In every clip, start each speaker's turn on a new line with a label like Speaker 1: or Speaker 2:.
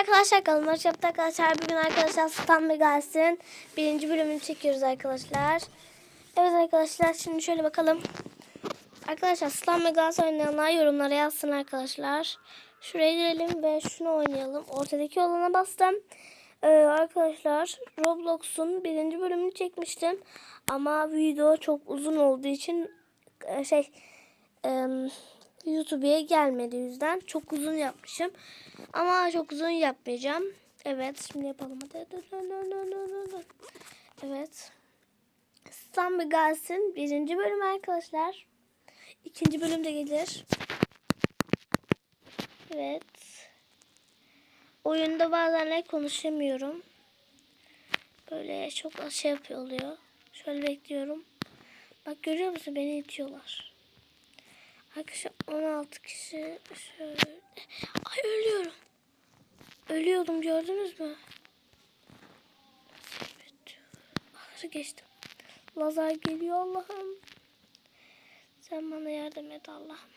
Speaker 1: arkadaşlar kanalıma hoş geldiniz arkadaşlar. Bugün arkadaşlar Stan ve gelsin. Birinci bölümünü çekiyoruz arkadaşlar. Evet arkadaşlar şimdi şöyle bakalım. Arkadaşlar Stan ve Gals oynayanlar yorumlara yazsın arkadaşlar. Şuraya girelim ve şunu oynayalım. Ortadaki olana bastım. Ee, arkadaşlar Roblox'un birinci bölümünü çekmiştim. Ama video çok uzun olduğu için e, şey e, YouTube'ya gelmedi yüzden. Çok uzun yapmışım. Ama çok uzun yapmayacağım. Evet şimdi yapalım. Evet. Stan bir gelsin. Birinci bölüm arkadaşlar. İkinci bölüm de gelir. Evet. Oyunda bazen konuşamıyorum. Böyle çok şey yapıyor oluyor. Şöyle bekliyorum. Bak görüyor musun beni itiyorlar. Arkadaşlar 16 kişi. Ay ölüyorum. Ölüyordum gördünüz mü? Evet. Geçtim. Lazer geliyor Allah'ım. Sen bana yardım et Allah'ım.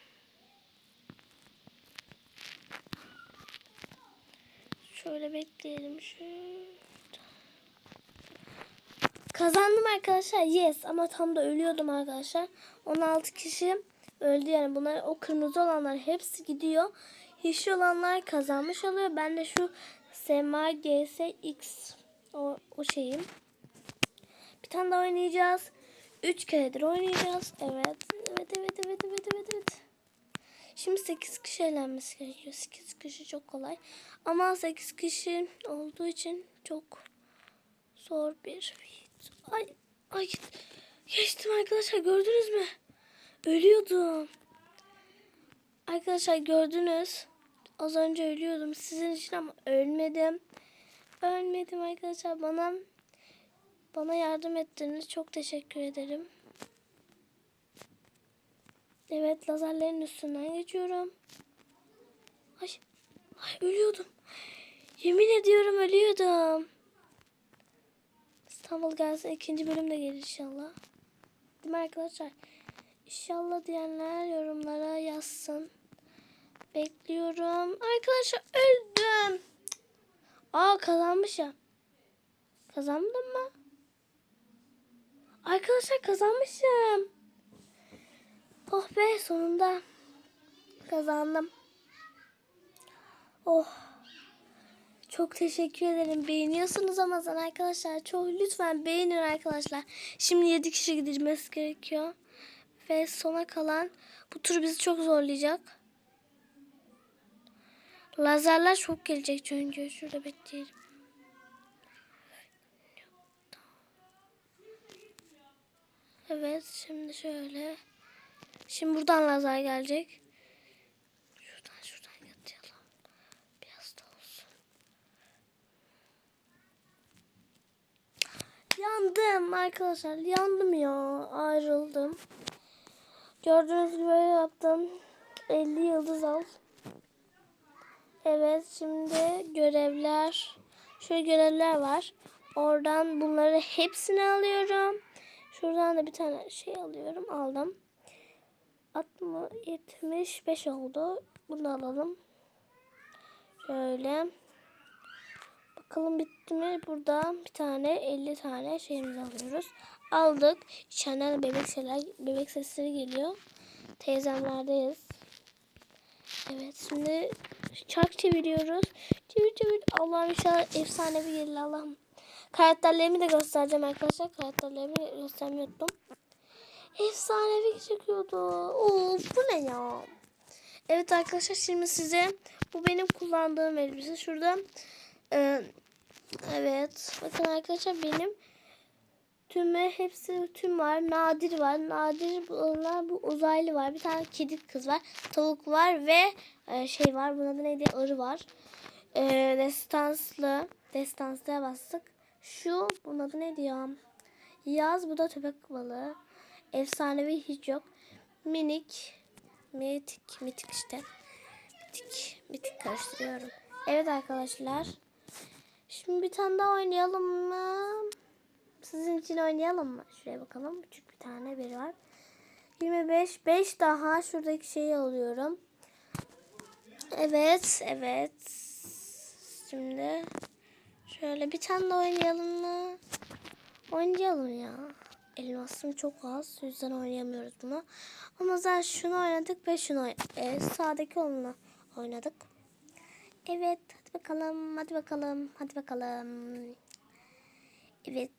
Speaker 1: Şöyle bekleyelim. Şöyle. Kazandım arkadaşlar. Yes ama tam da ölüyordum arkadaşlar. 16 kişi öldü yani. Bunlar o kırmızı olanlar hepsi gidiyor. Yeşil olanlar kazanmış oluyor. Ben de şu SMA GSX o, o şeyim. Bir tane daha oynayacağız. 3 keredir oynayacağız. Evet. Evet evet evet evet evet evet. Şimdi 8 kişi eğlenmesi gerekiyor. 8 kişi çok kolay. Ama 8 kişi olduğu için çok zor bir Ay, ay geçtim arkadaşlar gördünüz mü? Ölüyordum. Arkadaşlar gördünüz. Az önce ölüyordum sizin için ama ölmedim. Ölmedim arkadaşlar. Bana bana yardım ettiniz. Çok teşekkür ederim. Evet lazerlerin üstünden geçiyorum. Ay, ay ölüyordum. Yemin ediyorum ölüyordum. İstanbul gelsin ikinci bölüm de gelir inşallah. Değil mi arkadaşlar? İnşallah diyenler yorumlara yazsın. Bekliyorum. Arkadaşlar öldüm. Aa kazanmışım. Kazandım mı? Arkadaşlar kazanmışım. Oh be sonunda kazandım. Oh. Çok teşekkür ederim. Beğeniyorsunuz ama sen arkadaşlar çok lütfen beğenin arkadaşlar. Şimdi 7 kişi gidilmesi gerekiyor. Ve sona kalan bu tur bizi çok zorlayacak. Lazerler çok gelecek çünkü. Şurada bekleyelim. Evet şimdi şöyle. Şimdi buradan lazer gelecek. Şuradan şuradan yatayalım. Biraz da olsun. Yandım arkadaşlar. Yandım ya. Ayrıldım. Gördüğünüz gibi böyle yaptım. 50 yıldız al. Evet şimdi görevler. Şöyle görevler var. Oradan bunları hepsini alıyorum. Şuradan da bir tane şey alıyorum. Aldım. 60, 75 oldu. Bunu alalım. Şöyle. Bakalım bitti mi? Burada bir tane 50 tane şeyimizi alıyoruz. Aldık. İçeriden bebek şeyler, bebek sesleri geliyor. Teyzemlerdeyiz. Evet şimdi çark çeviriyoruz. Çevir çevir. Allah'ım inşallah efsanevi gelir Allah'ım. Karakterlerimi de göstereceğim arkadaşlar. Karakterlerimi göstermeyi unuttum. Efsanevi çıkıyordu. Oo, bu ne ya? Evet arkadaşlar şimdi size bu benim kullandığım elbise. Şurada e, evet bakın arkadaşlar benim tüme hepsi tüm var. Nadir var. Nadir bunlar bu uzaylı var. Bir tane kedi kız var. Tavuk var ve e, şey var. Bunun adı neydi? Arı var. E, destanslı. Destanslıya bastık. Şu bunun adı neydi ya? Yaz bu da köpek balığı. Efsanevi hiç yok. Minik. Mitik. Mitik işte. Mitik. Mitik karıştırıyorum. Evet arkadaşlar. Şimdi bir tane daha oynayalım mı? Sizin için oynayalım mı? Şuraya bakalım. Küçük bir tane biri var. 25. 5 daha şuradaki şeyi alıyorum. Evet. Evet. şimdi. Şöyle bir tane de oynayalım mı? Oynayalım ya. Elmasım çok az. O yüzden oynayamıyoruz bunu. Ama zaten şunu oynadık ve şunu oyn- e, sağdaki onunla oynadık. Evet. Hadi bakalım. Hadi bakalım. Hadi bakalım. Evet.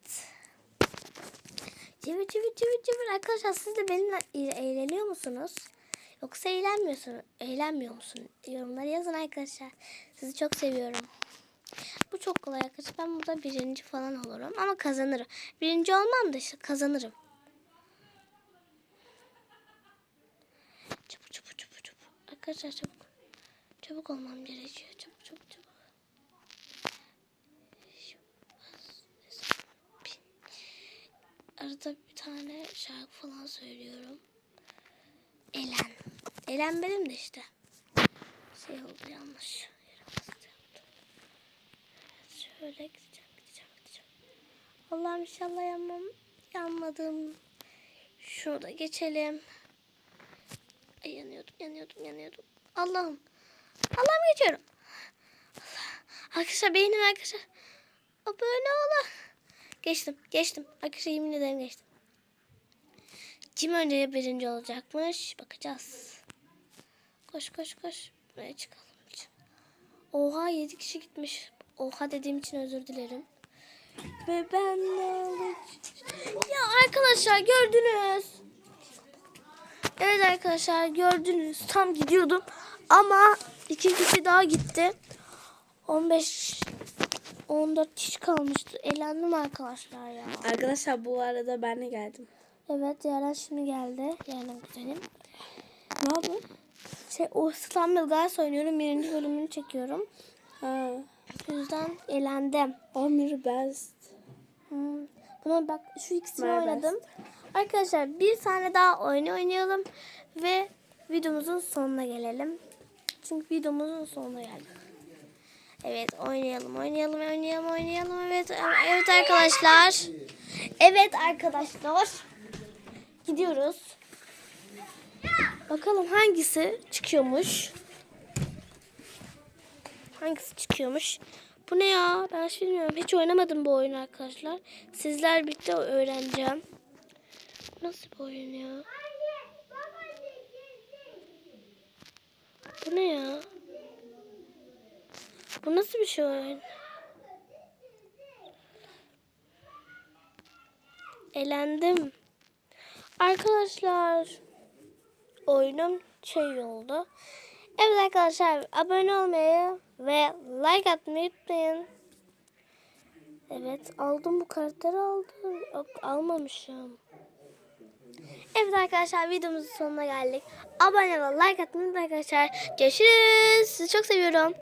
Speaker 1: Cıvı cıvı cıvı cıvı. Arkadaşlar siz de benimle eğleniyor musunuz? Yoksa eğlenmiyorsunuz. Eğlenmiyor musun? Yorumlara yazın arkadaşlar. Sizi çok seviyorum. Bu çok kolay arkadaşlar. Ben burada birinci falan olurum ama kazanırım. Birinci olmam da işte kazanırım. Çabuk çabuk çabuk çabuk. Arkadaşlar çabuk. Çabuk olmam gerekiyor. Çabuk çabuk çabuk. Şu, bas, bin. Arada bir tane şarkı falan söylüyorum. Elen. Elen benim de işte. Şey oldu yanlış. Şöyle gideceğim, gideceğim, gideceğim. Allah'ım inşallah yanmam. Yanmadım. Şurada geçelim. Ay, yanıyordum, yanıyordum, yanıyordum. Allah'ım. Allah'ım geçiyorum. Allah. Arkadaşlar beğenin arkadaşlar. Abone olun. Geçtim, geçtim. Arkadaşlar yemin ederim geçtim. Kim önce birinci olacakmış? Bakacağız. Koş koş koş. Buraya çıkalım. Oha 7 kişi gitmiş. Oha dediğim için özür dilerim. Ve ben ne? Ya arkadaşlar gördünüz. Evet arkadaşlar gördünüz. Tam gidiyordum. Ama iki kişi daha gitti. 15 14 kişi kalmıştı. Eğlendim arkadaşlar ya.
Speaker 2: Arkadaşlar bu arada ben de geldim.
Speaker 1: Evet Yaren şimdi geldi. Yaren kuzenim.
Speaker 2: Ne oldu?
Speaker 1: Şey, o İstanbul Guys oynuyorum. Birinci bölümünü çekiyorum.
Speaker 2: Ha.
Speaker 1: O yüzden eğlendim.
Speaker 2: Omir best.
Speaker 1: Hmm. Buna bak şu ikisini
Speaker 2: My
Speaker 1: oynadım. Arkadaşlar bir tane daha oyun oynayalım ve videomuzun sonuna gelelim. Çünkü videomuzun sonuna geldik. Evet oynayalım oynayalım oynayalım oynayalım. Evet evet arkadaşlar. Evet arkadaşlar. Gidiyoruz. Bakalım hangisi çıkıyormuş. Hangisi çıkıyormuş? Bu ne ya? Ben hiç bilmiyorum. Hiç oynamadım bu oyunu arkadaşlar. Sizler birlikte öğreneceğim. Nasıl bir oyun ya? Bu ne ya? Bu nasıl bir şey oyun? Elendim. Arkadaşlar oyunum şey oldu. Evet arkadaşlar abone olmayı ve like atmayı unutmayın. Evet aldım bu karakteri aldım. Yok almamışım. Evet arkadaşlar videomuzun sonuna geldik. Abone ve like atmayı unutmayın arkadaşlar. Görüşürüz. Sizi çok seviyorum.